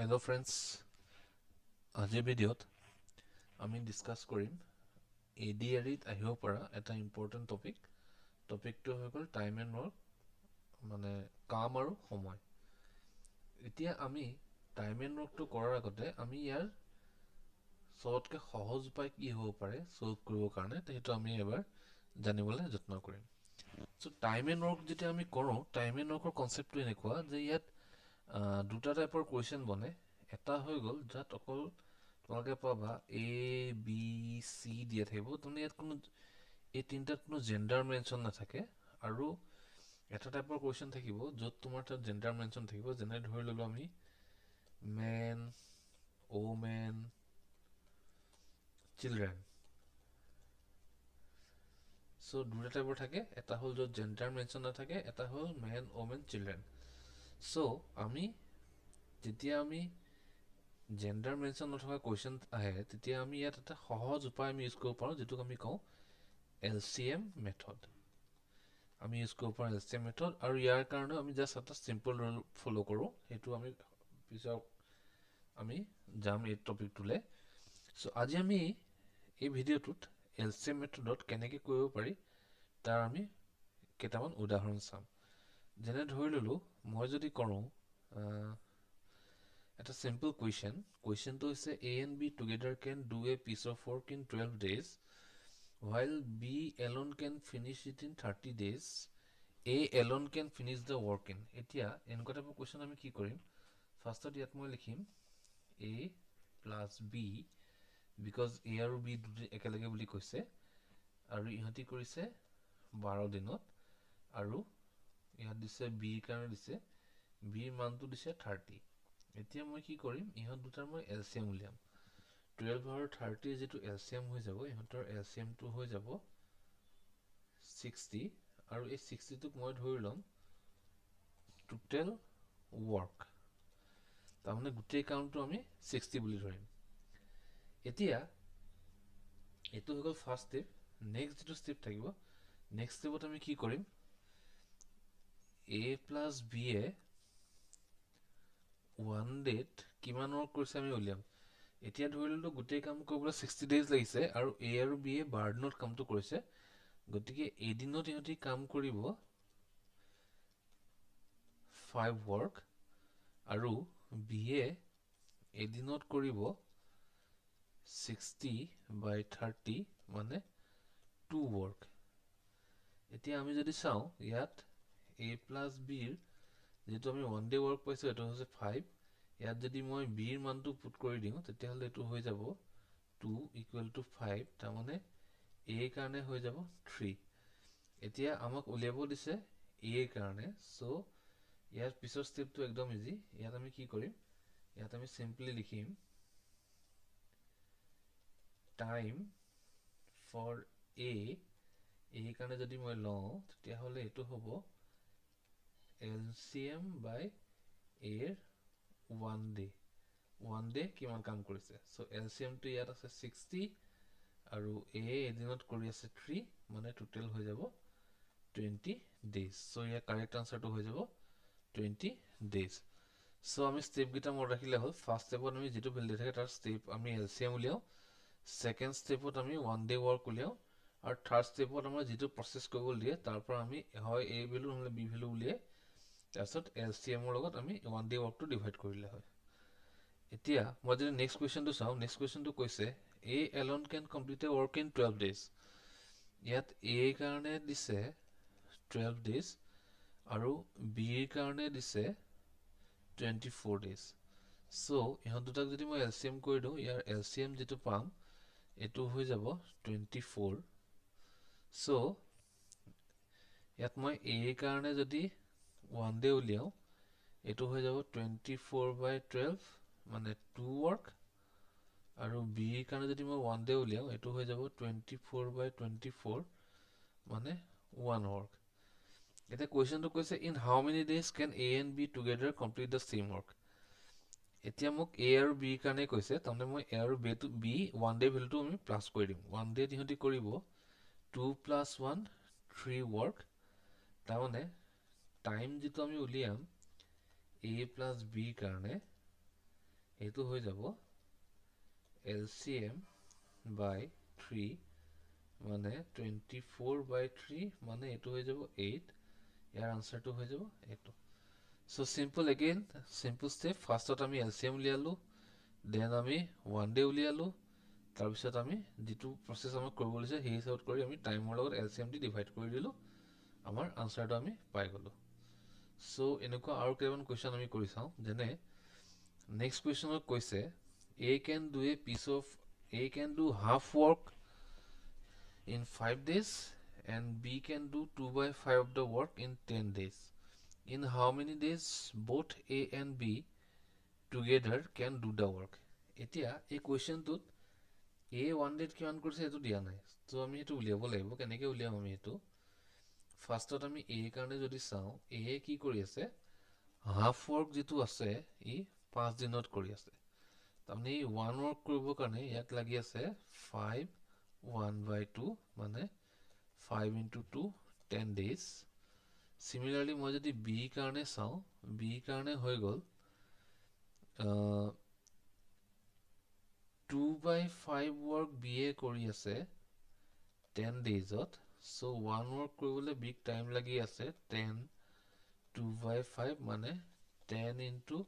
Hello friends আজিৰ ভিডিঅ'ত আমি ডিছকাছ কৰিম এ ডি আৰ ইত আহিব পৰা এটা ইম্পৰ্টেণ্ট টপিক টপিকটো হৈ গ'ল টাইম এণ্ড ৱৰ্ক মানে কাম আৰু সময়। এতিয়া আমি টাইম এণ্ড ৱৰ্কটো কৰাৰ আগতে আমি ইয়াৰ চবতকৈ সহজ উপায় কি হ'ব পাৰে চল্ভ কৰিবৰ কাৰণে সেইটো আমি এবাৰ জানিবলৈ যত্ন কৰিম। চ' টাইম এণ্ড ৱৰ্ক যেতিয়া আমি কৰোঁ টাইম এণ্ড ৱৰ্কৰ কনচেপ্টটো এনেকুৱা যে ইয়াত দুটা টাইপৰ কুৱেশ্যন বনে। এটা হৈ গ'ল যাত অকল তোমালোকে পাবা এ বি চি দিয়া থাকিব। তাৰমানে ইয়াত কোনো এই তিনিটাত কোনো জেণ্ডাৰ মেনশ্যন নাথাকে। আৰু এটা টাইপৰ কুৱেশ্যন থাকিব য'ত তোমাৰ তাত জেণ্ডাৰ মেনশ্যন থাকিব। যেনে ধৰি ল'লোঁ আমি মেন অ'মেন চিলড্ৰেন চ' দুটা টাইপৰ থাকে। এটা হ'ল য'ত জেণ্ডাৰ মেনশ্যন নাথাকে এটা হ'ল মেন অ'মেন চিলড্ৰেন চ' আমি যেতিয়া আমি জেণ্ডাৰ মেনশ্যন নথকা কুৱেশ্যন আহে তেতিয়া আমি ইয়াত এটা সহজ উপায় আমি ইউজ কৰিব পাৰোঁ যিটোক আমি কওঁ এল চি এম মেথড আমি ইউজ কৰিব পাৰোঁ এল চি এম মেথড আৰু ইয়াৰ কাৰণেও আমি জাষ্ট এটা চিম্পল ৰুল ফ'ল' কৰোঁ সেইটো আমি পিছত আমি যাম এই টপিকটোলৈ চ' আজি আমি এই ভিডিঅ'টোত এল চি এম মেথডত কেনেকৈ কৰিব পাৰি তাৰ আমি কেইটামান উদাহৰণ চাম। যেনে ধৰি ল'লোঁ মই যদি কৰোঁ এটা চিম্পল কুৱেশ্যন কুৱেশ্যনটো হৈছে A and B together can do a piece of work in twelve days while B alone can finish it in 30 days A alone can finish the work in. এতিয়া এনেকুৱা টাইপৰ কুৱেশ্যন আমি কি কৰিম? ফাৰ্ষ্টত ইয়াত মই লিখিম A plus B because A আৰু বি দুটি একেলগে বুলি কৈছে আৰু ইহঁতি কৰিছে বাৰ দিনত আৰু ইয়াত দিছে বিৰ কাৰণে দিছে বিৰ মানটো দিছে থাৰ্টি এতিয়া মই কি কৰিম ইহঁত দুটাৰ মই এল চি এম উলিয়াম। টুৱেলভ আৰু থাৰ্টিৰ যিটো এল চি এম হৈ যাব ইহঁতৰ এল চি এমটো হৈ যাব ছিক্সটি আৰু এই ছিক্সটিটোক মই ধৰি ল'ম টোটেল ৱৰ্ক তাৰমানে গোটেই কামটো আমি ছিক্সটি বুলি ধৰিম। এতিয়া এইটো হৈ গ'ল ফাৰ্ষ্ট ষ্টেপ নেক্সট যিটো ষ্টেপ থাকিব নেক্সট ষ্টেপত আমি কি কৰিম এ প্লাছ বিয়ে ওৱান ডেত ৱৰ্ক কৰিছে আমি উলিয়াম? এতিয়া ধৰি ললোঁ গোটেই কাম কৰিবলৈ ছিক্সটি ডেইজ লাগিছে আৰু এ আৰু বি এ বাৰ দিনত কামটো কৰিছে। গতিকে এদিনত ইহঁতি কাম কৰিব ফাইভ ৱৰ্ক আৰু বি এ এদিনত কৰিব ছিক্সটি বাই থাৰ্টি মানে টু ৱৰ্ক এতিয়া আমি যদি চাওঁ ইয়াত এ প্লাছ বিৰ যিটো আমি ওৱান ডে ৱৰ্ক পাইছোঁ এইটো হৈছে ফাইভ ইয়াত যদি মই বিৰ মানটো পুট কৰি দিওঁ তেতিয়াহ'লে এইটো হৈ যাব টু ইকুৱেল টু ফাইভ তাৰমানে এৰ কাৰণে হৈ যাব থ্ৰী এতিয়া আমাক উলিয়াব দিছে এৰ কাৰণে। চ' ইয়াৰ পিছৰ ষ্টেপটো একদম ইজি ইয়াত আমি কি কৰিম? ইয়াত আমি চিম্পলি লিখিম টাইম ফৰ এ এই কাৰণে যদি মই লওঁ তেতিয়াহ'লে এইটো হ'ব এল চি এম বাই এৰ ওৱান ডে ওৱান ডে কিমান কাম কৰিছে? চ' এল চি এমটো ইয়াত আছে ছিক্সটি আৰু এ এদিনত কৰি আছে থ্ৰী মানে টোটেল হৈ যাব টুৱেণ্টি ডেইজ চ' ইয়াৰ কাৰেক্ট আনচাৰটো হৈ যাব টুৱেণ্টি ডেইজ চ' আমি ষ্টেপকেইটা মনত ৰাখিলে হ'ল? ফাৰ্ষ্ট ষ্টেপত আমি যিটো ভেলিডি থাকে তাৰ ষ্টেপ আমি এল চি এম উলিয়াওঁ। ছেকেণ্ড ষ্টেপত আমি ওৱান ডে ৱৰ্ক উলিয়াওঁ। আৰু থাৰ্ড ষ্টেপত আমাৰ যিটো প্ৰচেছ কৰিবলৈ দিয়ে তাৰ পৰা আমি হয় এ ভেলু নহ'লে বি ভেলু উলিয়াই তাৰপিছত এল চি এমৰ লগত আমি ওৱান ডে ৱৰ্কটো ডিভাইড কৰিলে হয়। এতিয়া মই যদি নেক্সট কুৱেশ্যনটো চাওঁ নেক্সট কুৱেশ্যনটো কৈছে A alone can complete a work in twelve days ইয়াত এৰ কাৰণে দিছে টুৱেল্ভ ডেইজ আৰু বিৰ কাৰণে দিছে টুৱেণ্টি ফ'ৰ ডেইজ চ' ইহঁত দুটাক যদি মই এল চি এম কৰি দিওঁ ইয়াৰ এল চি এম যিটো পাম এইটো হৈ যাব টুৱেণ্টি ফ'ৰ চ' ইয়াত মই এৰ কাৰণে যদি ওৱান ডে উলিয়াওঁ এইটো হৈ যাব টুৱেণ্টি ফ'ৰ বাই টুৱেলভ মানে টু ৱৰ্ক আৰু বিৰ কাৰণে যদি মই ওৱান ডে উলিয়াওঁ এইটো হৈ যাব twenty four by twenty four মানে ওৱান ৱৰ্ক এতিয়া কুৱেশ্যনটো কৈছে in how many days can A and B together complete the same work এতিয়া মোক এ আৰু বিৰ কাৰণে কৈছে তাৰমানে মই এ আৰু বিটো বি ওৱান ডে ভেলুটো আমি প্লাছ কৰি দিম। ওৱান ডে সিহঁতি কৰিব two plus one three work তাৰমানে টাইম যিটো আমি উলিয়াম এ প্লাছ বিৰ কাৰণে এইটো হৈ যাব L C M by three মানে টুৱেণ্টি ফ'ৰ বাই থ্ৰী মানে এইটো হৈ যাব এইট ইয়াৰ আনচাৰটো হৈ যাব এইটো। So' simple again simple step ফাৰ্ষ্টত আমি এল চি এম উলিয়ালোঁ দেন আমি ওৱান ডে উলিয়ালোঁ তাৰপিছত আমি যিটো প্ৰচেছ আমাক কৰিব দিছে সেই হিচাপত কৰি আমি টাইমৰ লগত এল চি এম দি ডিভাইড কৰি দিলোঁ আমাৰ আনচাৰটো আমি পাই গ'লোঁ। চ' এনেকুৱা আৰু কেইটামান কুৱেশ্যন আমি কৰি চাওঁ। যেনে নেক্সট কুৱেশ্যনত কৈছে A can do a piece of A can do half work in five days and B can do two by five of the work in ten days in how many days both A and B together can do the work এতিয়া, এই কুৱেশ্যনটোত এ one ডেত কিমান কৰিছে সেইটো দিয়া নাই। ত' আমি সেইটো উলিয়াব লাগিব। কেনেকৈ উলিয়াম আমি সেইটো? ফাৰ্ষ্টত আমি এ কাৰণে যদি চাওঁ এ কি কৰি আছে? হাফ ৱৰ্ক যিটো আছে ই পাঁচ দিনত কৰি আছে। তাৰমানে এই ওৱান ৱৰ্ক কৰিবৰ কাৰণে ইয়াক লাগি আছে ফাইভ ওৱান বাই টু মানে five into two ten days similarly মই যদি বি কাৰণে চাওঁ বি কাৰণে হৈ গ'ল two by five work B এ কৰি আছে টেন ডেইজত চ' ওৱান ৱৰ্ক কৰিবলৈ বিগ টাইম লাগি আছে টেন টু বাই ফাইভ মানে ten into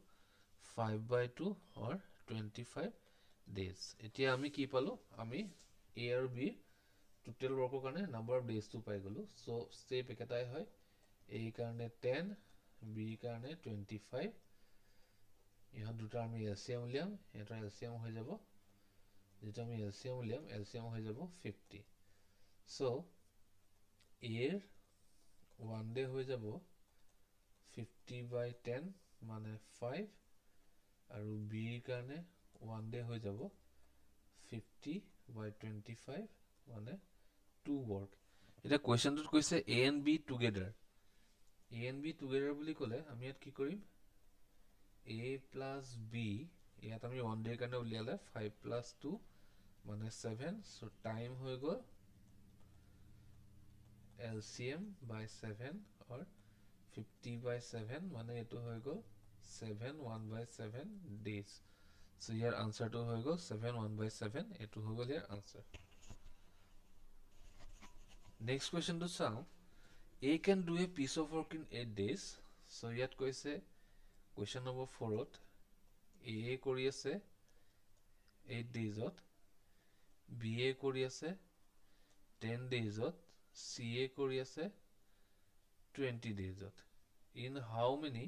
five by two or twenty five days এতিয়া আমি কি পালোঁ আমি এ আৰু বিৰ টোটেল ৱৰ্কৰ কাৰণে নাম্বাৰ অফ ডেইজটো পাই গ'লোঁ চ' ষ্টেপ একেটাই হয় এ কাৰণে টেন বিৰ কাৰণে টুৱেণ্টি ফাইভ ইহঁত দুটা আমি এল চি এম উলিয়াম সিহঁতৰ এল চি এম হৈ যাব যিটো আমি এল চি এম উলিয়াম এল চি হৈ যাব ফিফটি চ' এৰ ওৱান ডে হৈ যাব ফিফটি বাই টেন মানে ফাইভ আৰু বিৰ কাৰণে ওৱান ডে হৈ যাব ফিফটি বাই টুৱেণ্টি ফাইভ মানে টু ৱৰ্ক এতিয়া কুৱেশ্যনটোত কৈছে A and B together A and B together বুলি ক'লে আমি ইয়াত কি কৰিম? এ প্লাছ বি ইয়াত আমি ওৱান ডেৰ কাৰণে উলিয়ালে ফাইভ প্লাছ টু মানে ছেভেন চ' টাইম হৈ গ'ল L C M by seven or fifty by seven মানে এইটো হৈ গ'ল seven one by seven days. So' ইয়াৰ আনচাৰটো হৈ গ'ল ছেভেন ওৱান বাই ছেভেন, এইটো হৈ গ'ল ইয়াৰ আনচাৰ নেক্সট কুৱেশ্যনটো চাওঁ। A can do a piece of work in eight days so' ইয়াত কৈছে কুৱেশ্যন নম্বৰ ফ'ৰত এ এ কৰি আছে এইট ডেইজত বি এ কৰি আছে টেন ডেইজত চি এ কৰি আছে twenty ডেইজত in how many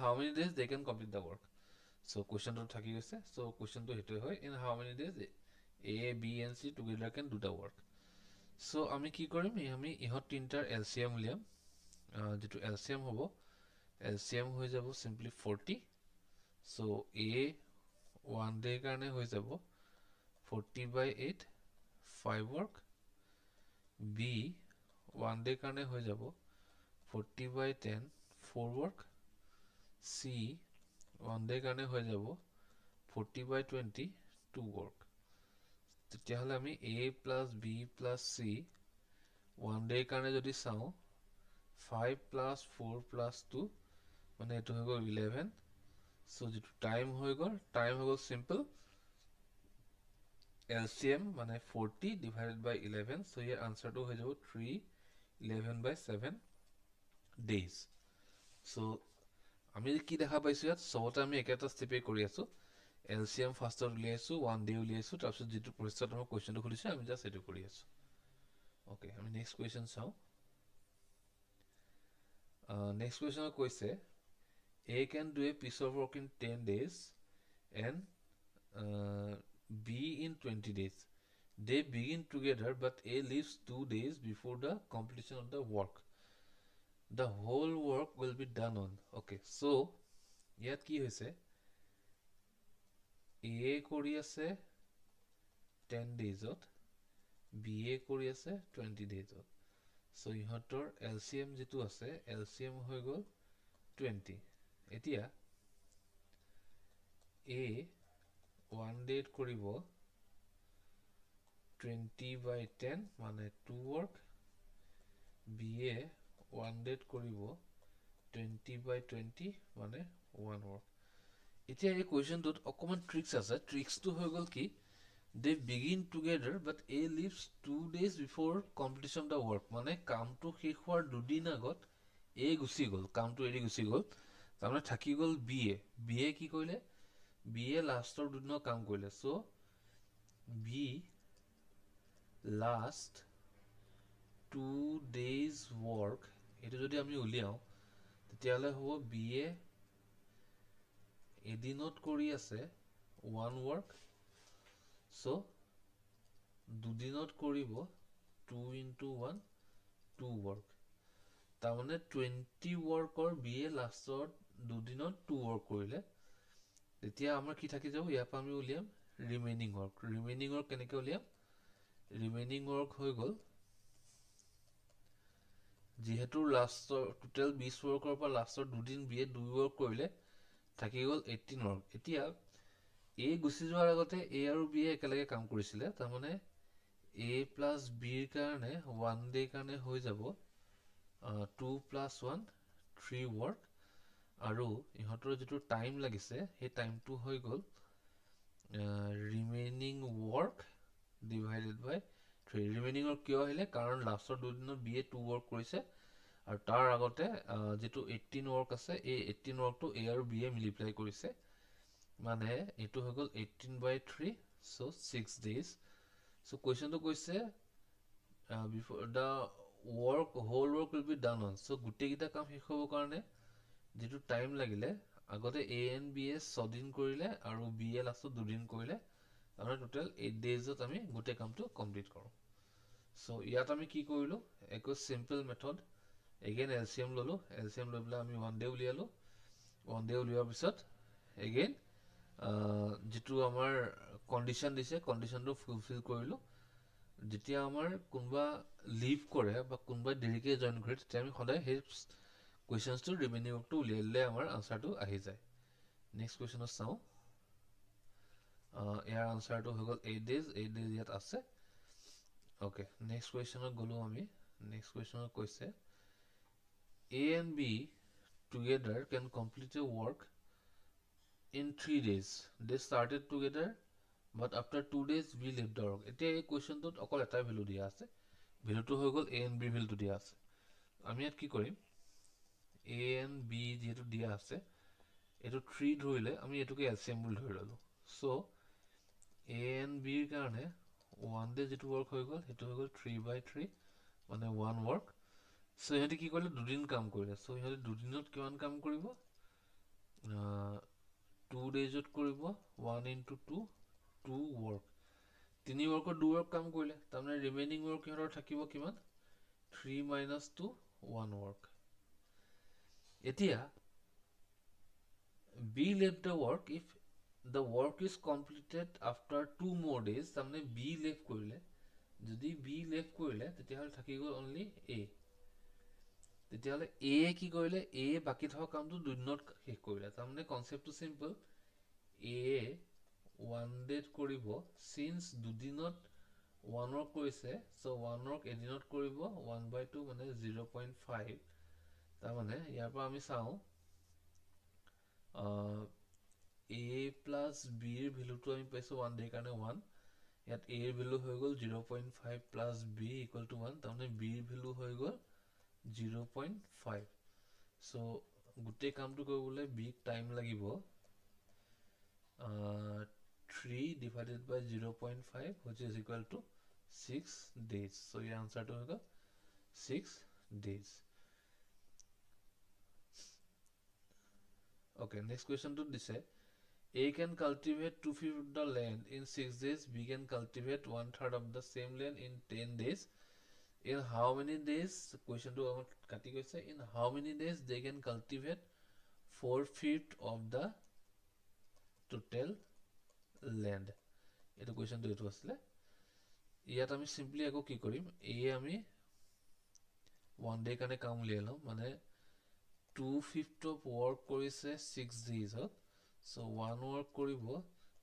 how many days they can complete the work? So question to থাকি গৈছে। Question to হেতুৱে হয় how many days a b and c together can do the work? So আমি কি কৰিম? আমি ইহঁত তিনিটাৰ এলচিএম উলিয়াম। যিটো এলচিএম হ'ব এলচিএম হৈ যাব simply forty so A one ডেৰ কাৰণে হৈ যাব forty by eight five work B one ডেৰ কাৰণে হৈ যাব forty by ten four work C one ডেৰ কাৰণে হৈ যাব forty by twenty two work তেতিয়াহ'লে আমি A plus B plus C one ডেৰ কাৰণে যদি চাওঁ five plus four plus two মানে এইটো হৈ গ'ল ইলেভেন চ' যিটো টাইম হৈ গ'ল টাইম হৈ গ'ল চিম্পল এল চি এম মানে forty divided by eleven so' ইয়াৰ আনচাৰটো হৈ যাব three eleven by seven days so' আমি কি দেখা পাইছোঁ ইয়াত চবতে আমি একেটা ষ্টেপেই কৰি আছোঁ। এল চি এম ফাৰ্ষ্টত উলিয়াইছোঁ ওৱান ডে উলিয়াইছোঁ তাৰপিছত যিটো প্ৰচেছত আমাৰ কুৱেশ্যনটো সুধিছে আমি জাষ্ট সেইটো কৰি আছোঁ। অ'কে আমি নেক্সট কুৱেশ্যন চাওঁ। নেক্সট কুৱেশ্যনত কৈছে A can do a piece of work in ten days and B in twenty days they begin together but A leaves two days before the completion of the work the whole work will be done on. Okay so ইয়াত কি হৈছে? এ কৰি আছে ten ডেইজত B এ কৰি আছে twenty ডেইজত চ' ইহঁতৰ L C M যিটো আছে এল চি এম হৈ গ'ল টুৱেণ্টি এতিয়া এ ওৱান ডেত কৰিব টুৱেণ্টি বাই টেন মানে টু ৱৰ্ক বি এ ওৱান ডেট কৰিব টুৱেণ্টি বাই টুৱেণ্টি মানে ওৱান ৱৰ্ক এতিয়া এই কুৱেশ্যনটোত অকণমান ট্ৰিক্স আছে। ট্ৰিক্সটো হৈ গ'ল কি they begin together but A leaves two days before competition the work মানে কামটো শেষ হোৱাৰ দুদিন আগত এ গুচি গ'ল, কামটো এৰি গুচি গ'ল। তাৰমানে থাকি গ'ল বি এ বি এ কি কৰিলে? বি এ লাষ্টৰ দুদিনৰ কাম কৰিলে। So' B last two days work এইটো যদি আমি উলিয়াওঁ তেতিয়াহ'লে হ'ব বি এ এদিনত কৰি আছে ওৱান ৱৰ্ক চ' দুদিনত কৰিব two into one two work তাৰমানে টুৱেণ্টি ৱৰ্কৰ বি এ লাষ্টত দুদিনত টু ৱৰ্ক কৰিলে। তেতিয়া আমাৰ কি থাকি যাব ইয়াৰ পৰা আমি উলিয়াম ৰিমেইনিং ৱৰ্ক ৰিমেইনিং ৱৰ্ক কেনেকৈ উলিয়াম? ৰিমেইনিং ৱৰ্ক হৈ গ'ল যিহেতু লাষ্টৰ টোটেল বিছ ৱৰ্কৰ পৰা লাষ্টৰ দুদিন বি এ দুই ৱৰ্ক কৰিলে থাকি গ'ল এইটিন ৱৰ্ক এতিয়া এ গুচি যোৱাৰ আগতে এ আৰু বি একেলগে কাম কৰিছিলে তাৰমানে এ প্লাছ বিৰ কাৰণে ওৱান ডেৰ কাৰণে হৈ যাব two plus one three work আৰু ইহঁতৰ যিটো টাইম লাগিছে সেই টাইমটো হৈ গ'ল remaining work divided by three remaining work কিয় আহিলে? কাৰণ লাষ্টৰ দুদিনত বি এ টু ৱৰ্ক কৰিছে আৰু তাৰ আগতে যিটো এইটিন ৱৰ্ক আছে এই এইটিন ৱৰ্কটো এ আৰু বি এ মিলিপ্লাই কৰিছে। মানে এইটো হৈ গ'ল eighteen by three so' six days so' কুৱেশ্যনটো কৈছে before the work whole work will be done on so' গোটেইকেইটা কাম শেষ হ'বৰ কাৰণে যিটো টাইম লাগিলে আগতে এ এন বি এ ছদিন কৰিলে আৰু বি এ লাষ্টত দুদিন কৰিলে তাৰমানে টোটেল এইট ডেইজত আমি গোটেই কামটো কমপ্লিট কৰোঁ। চ' ইয়াত আমি কি কৰিলোঁ একো simple method again L C M ল'লোঁ এল চি এম লৈ পেলাই আমি ওৱান ডে উলিয়ালোঁ। ওৱান ডে উলিওৱাৰ পিছত এগেইন যিটো আমাৰ কণ্ডিশ্যন দিছে কণ্ডিশ্যনটো ফুলফিল কৰিলোঁ। যেতিয়া আমাৰ কোনোবা লিভ কৰে বা কোনোবাই দেৰিকৈ জইন কৰে তেতিয়া আমি সদায় সেই কুৱেশ্যনছটো ৰিমেইনিং ৱৰ্কটো উলিয়াই দিলে আমাৰ আনচাৰটো আহি যায় নেক্সট কুৱেশ্যনত চাওঁ ইয়াৰ আনচাৰটো হৈ গ'ল এইট ডেইজ এইট ডেইজ ইয়াত আছে অ'কে নেক্সট কুৱেশ্যনত গ'লোঁ আমি নেক্সট কুৱেশ্যনত কৈছে A and B together can complete a work in three days. They started together, but after two days B left the work. এতিয়া এই কুৱেশ্যনটোত অকল এটাই ভেলু দিয়া আছে। ভেলুটো হৈ গ'ল এ এণ্ড বিৰ ভেলুটো দিয়া আছে। আমি ইয়াত কি কৰিম? এ এণ্ড বি যিহেতু দিয়া আছে এইটো থ্ৰী ধৰিলে আমি এইটোকে এল চি এম বুলি ধৰি ল'লোঁ। চ' এ এণ্ড বিৰ কাৰণে ওৱান ডে যিটো ৱৰ্ক হৈ গ'ল সেইটো হৈ গ'ল থ্ৰী বাই থ্ৰী মানে ওৱান ৱৰ্ক চ' সিহঁতে কি কৰিলে? দুদিন কাম কৰিলে। চ' সিহঁতে দুদিনত কিমান কাম কৰিব? টু ডেইজত কৰিব one into two two work তিনি ৱৰ্কত দু ৱৰ্ক কাম কৰিলে। তাৰমানে ৰিমেইনিং ৱৰ্ক সিহঁতৰ থাকিব কিমান? Three minus two one work এতিয়া B left the work if the work is completed after two more days তাৰমানে বি লেফ কৰিলে, যদি বি লেফ কৰিলে, তেতিয়াহ'লে থাকি গ'ল অনলি এ তেতিয়াহ'লে এ কি কৰিলে? এ বাকী থকা কামটো দুদিনত শেষ কৰিলে। তাৰমানে কনচেপ্টটো চিম্পল এ ওৱান ডেত কৰিব চিন্স দুদিনত ওৱান ৱৰ্ক কৰিছে চ' ওৱান ৱৰ্ক এদিনত কৰিব ওৱান বাই টু মানে জিৰ' পইণ্ট ফাইভ তাৰমানে ইয়াৰ পৰা আমি চাওঁ এ প্লাছ বিৰ ভেলুটো আমি পাইছোঁ ওৱান ডেৰ কাৰণে ওৱান ইয়াত এৰ ভেলু হৈ গ'ল zero' point five plus B equal to one তাৰমানে বিৰ ভেলু হৈ গ'ল জিৰ' পইণ্ট ফাইভ চ' গোটেই কামটো কৰিবলৈ বিগ টাইম লাগিব three divided by zero' point five which is equal to six days so' ইয়াৰ আনচাৰটো হৈ গ'ল ছিক্স ডেইজ ওকে নেক্সট কুৱেশ্যনটোত দিছে A can cultivate two fifth the land in six days B can cultivate one third of the same land in ten days in how many days কুৱেশ্যনটো আমাক কাটি গৈছে in how many days they can cultivate four fifth of the total land এইটো কুৱেশ্যনটো এইটো আছিলে ইয়াত আমি simply আকৌ কি কৰিম? এয়ে আমি ওৱান ডে' কাৰণে কাম উলিয়াই ল'ম। মানে টু ফিফ্ট অফ ৱৰ্ক কৰিছে ছিক্স ডেইজত চ' ওৱান ৱৰ্ক কৰিব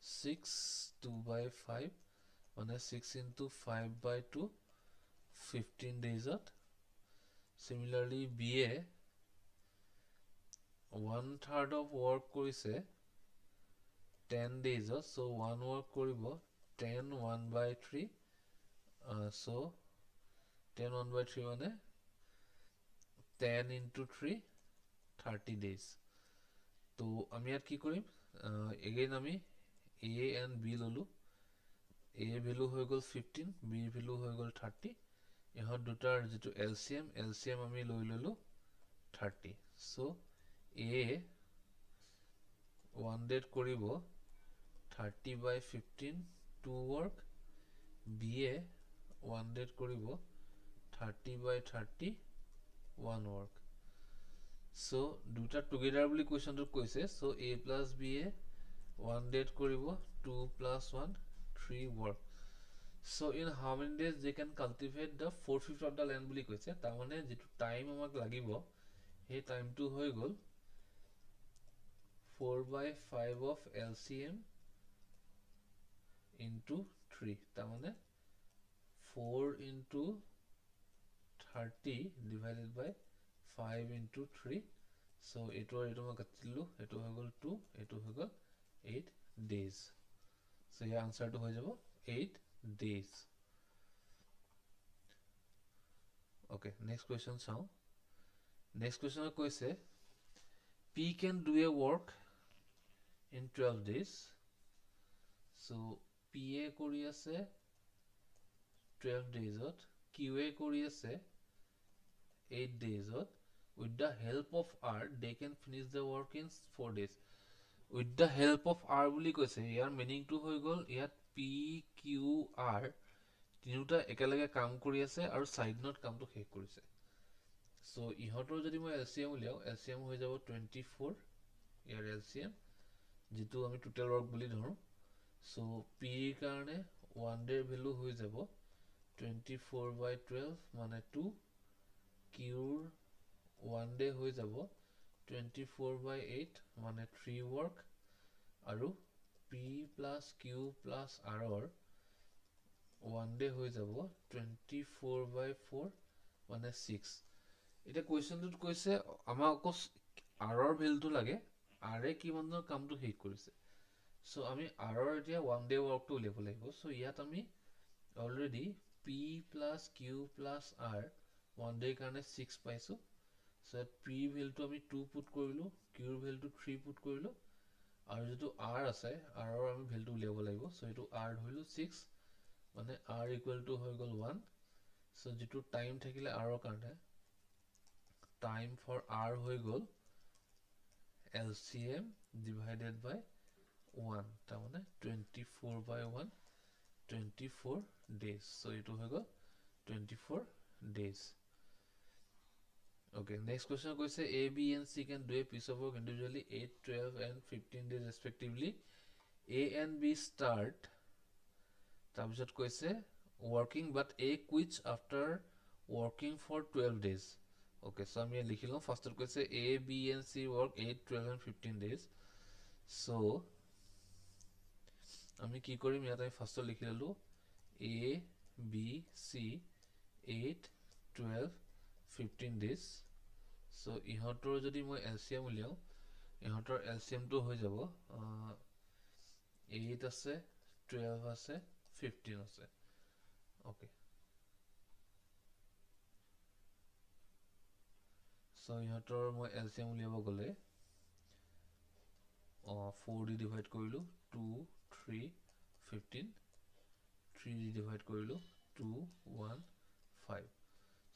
ছিক্স টু বাই ফাইভ মানে six into five by two fifteen ডেইজত similarly B A one third of work কৰিছে টেন ডেইজত চ' ওৱান ৱৰ্ক কৰিব ten one by three so' ten one by three মানে ten into three thirty days তো আমি ইয়াত কি কৰিম? Again আমি এ এণ্ড বি ল'লোঁ। এ ভেলু হৈ গ'ল ফিফটিন বিৰ ভেলু হৈ গ'ল থাৰ্টি ইহঁত দুটাৰ যিটো L C M L C M আমি লৈ ল'লোঁ thirty so A one date কৰিব thirty by fifteen two work B A one date কৰিব thirty by thirty one work so' দুটা টুগেডাৰ বুলি কুৱেশ্যনটোত কৈছে। So A plus B A one date কৰিব two plus one three work so' in how many days they can cultivate the four fifth of the land বুলি কৈছে। তাৰমানে যিটো time আমাক লাগিব, সেই টাইমটো হৈ গ'ল four by five of L C M into three তাৰমানে four into thirty divided by five into three so' এইটো আৰু এইটো মই কাটি দিলোঁ এইটো হৈ গ'ল টু এইটো হৈ গ'ল এইট ডেইজ চ' ইয়াৰ আনচাৰটো হৈ যাব eight days okay next question চাওঁ। নেক্সট কুৱেশ্যনত কৈছে P can do a work in twelve days so' P এ কৰি আছে টুৱেলভ ডেইজত কিউ এ কৰি আছে এইট ডেইজত with the help of R they can finish the work in four days with the help of R বুলি কৈছে ইয়াৰ মিনিংটো হৈ গ'ল ইয়াত পি কিউ আৰ তিনিওটা একেলগে কাম কৰি আছে আৰু চাৰিদিনত কামটো শেষ কৰিছে। চ' ইহঁতৰ যদি মই এল চি এম উলিয়াওঁ এল চি এম হৈ যাব টুৱেণ্টি ফ'ৰ ইয়াৰ এল চি এম যিটো আমি টোটেল ৱৰ্ক বুলি ধৰোঁ। চ' পিৰ কাৰণে ওৱান ডেৰ ভেলু হৈ যাব টুৱেণ্টি ফ'ৰ বাই টুৱেলভ মানে টু কিউৰ ওৱান ডে হৈ যাব টুৱেণ্টি ফ'ৰ বাই এইট মানে থ্ৰী ৱৰ্ক আৰু পি প্লাছ কিউ প্লাছ আৰৰ ওৱান ডে হৈ যাব টুৱেণ্টি ফ'ৰ বাই ফ'ৰ মানে ছিক্স এতিয়া কুৱেশ্যনটোত কৈছে আমাক আকৌ আৰৰ ভেলুটো লাগে আৰে কিমানৰ কামটো শেষ কৰিছে? চ' আমি আৰৰ এতিয়া ওৱান ডে ৱৰ্কটো উলিয়াব লাগিব। চ' ইয়াত আমি already P plus Q plus R one ডেৰ কাৰণে ছিক্স পাইছোঁ। চ' ইয়াত পি ভেলটো আমি টু পুট কৰিলোঁ কিউৰ ভেলটো থ্ৰী পুট কৰিলোঁ আৰু যিটো আৰ আছে আৰৰ আমি ভেলটো উলিয়াব লাগিব। চ' এইটো আৰ ধৰিলোঁ ছিক্স মানে আৰ ইকুৱেল টু হৈ গ'ল ওৱান চ' যিটো টাইম থাকিলে আৰৰ কাৰণে টাইম ফৰ আৰ হৈ গ'ল L C M divided by one তাৰমানে twenty four by one twenty four days so' এইটো হৈ গ'ল twenty four days Okay, next question কৈছে A, B and C can do a piece of work individually 8, 12 and 15 days respectively. A and B start তাৰপিছত কৈছে working but A quits after working for 12 days. Okay, so লিখি লওঁ ফাৰ্ষ্টত কৈছে A, B and C work 8, 12 and 15 days. So ইয়াত আমি ফাৰ্ষ্টত লিখি ল'লোঁ A, B, C 8, 12 fifteen days so' ইহঁতৰ যদি মই এল চি এম উলিয়াওঁ ইহঁতৰ এল চি এমটো হৈ যাব এইট আছে টুৱেলভ আছে ফিফটিন আছে। অ'কে চ' ইহঁতৰ মই এল চি এম উলিয়াব গ'লে অঁ ফ'ৰ দি ডিভাইড কৰিলোঁ টু থ্ৰী ফিফটিন থ্ৰী দি ডিভাইড কৰিলোঁ টু ওৱান ফাইভ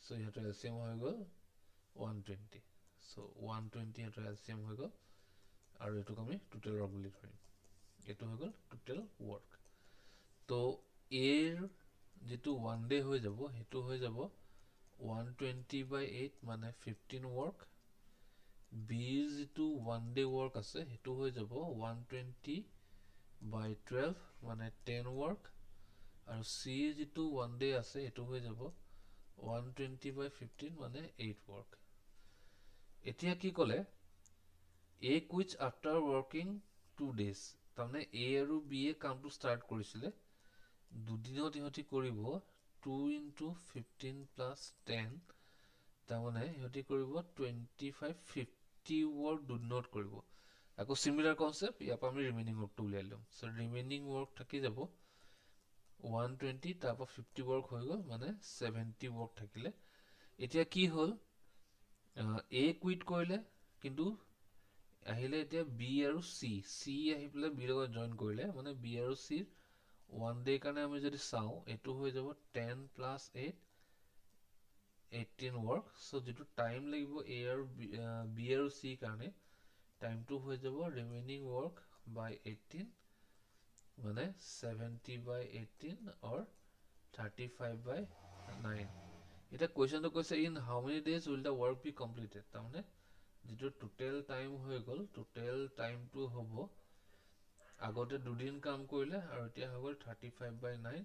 চ' ইহঁতৰ এল চি এম হৈ গ'ল one twenty so' one twenty ইহঁতৰ এল চি এম হৈ গ'ল আৰু এইটোক আমি টোটেল ৱৰ্ক বুলি ধৰিম এইটো হৈ গ'ল টোটেল ৱৰ্ক তো এৰ যিটো ওৱান ডে হৈ যাব সেইটো হৈ যাব ওৱান টুৱেণ্টি বাই এইট মানে ফিফটিন ৱৰ্ক বিৰ যিটো ওৱান ডে ৱৰ্ক আছে সেইটো হৈ যাব ওৱান টুৱেণ্টি বাই টুৱেলভ মানে টেন ৱৰ্ক আৰু চিৰ যিটো ওৱান ডে আছে সেইটো হৈ যাব ওৱান টুৱেণ্টি বাই ফিফটিন মানে এইট ৱৰ্ক এতিয়া কি ক'লে? A quiz after working two days তাৰমানে এ আৰু বি এ কামটো ষ্টাৰ্ট কৰিছিলে। দুদিনত ইহঁতি কৰিব two into fifteen plus ten তাৰমানে সিহঁতি কৰিব টুৱেণ্টি ফাইভ ফিফটি ৱৰ্ক দুদিনত কৰিব। আকৌ চিমিলাৰ কনচেপ্ট ইয়াৰ পৰা আমি ৰিমেইনিং ৱৰ্কটো উলিয়াই ল'ম। চ' ৰিমেইনিং ৱৰ্ক থাকি যাব। ওৱান টুৱেণ্টি তাৰপৰা ফিফটি ৱৰ্ক হৈ গ'ল মানে ছেভেণ্টি ৱৰ্ক থাকিলে। এতিয়া কি হ'ল? এ কুইট কৰিলে কিন্তু আহিলে এতিয়া বি আৰু চি চি আহি পেলাই বিৰ লগত জইন কৰিলে মানে বি আৰু চিৰ ওৱান ডেৰ কাৰণে আমি যদি চাওঁ এইটো হৈ যাব ten plus eight eighteen work so' যিটো টাইম লাগিব এ আৰু বি আৰু চিৰ কাৰণে টাইমটো হৈ যাব ৰিমেইনিং ৱৰ্ক বাই এইটিন মানে seventy by eighteen or thirty five by nine এতিয়া কুৱেশ্যনটো কৈছে in how many days will the work be completed তাৰমানে যিটো টোটেল টাইম হৈ গ'ল টোটেল টাইমটো হ'ব আগতে দুদিন কাম কৰিলে আৰু এতিয়া হৈ গ'ল থাৰ্টি ফাইভ বাই নাইন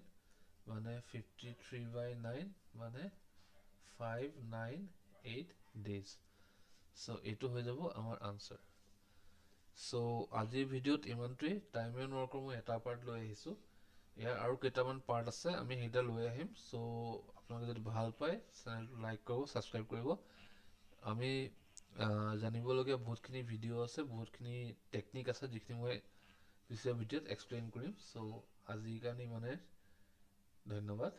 মানে ফিফটি থ্ৰী বাই নাইন মানে five nine eight days so' এইটো হৈ যাব আমাৰ আনচাৰ চ' আজিৰ ভিডিঅ'ত ইমানটোৱেই টাইম এণ্ড ৱৰ্কৰ মই এটা পাৰ্ট লৈ আহিছোঁ। ইয়াৰ আৰু কেইটামান পাৰ্ট আছে আমি সেইকেইটা লৈ আহিম। চ' আপোনালোকে যদি ভাল পায় চেনেলটো লাইক কৰিব ছাবস্ক্ৰাইব কৰিব। আমি জানিবলগীয়া বহুতখিনি ভিডিঅ' আছে বহুতখিনি টেকনিক আছে যিখিনি মই পিছৰ ভিডিঅ'ত এক্সপ্লেইন কৰিম। চ' আজিৰ কাৰণে ইমানে ধন্যবাদ।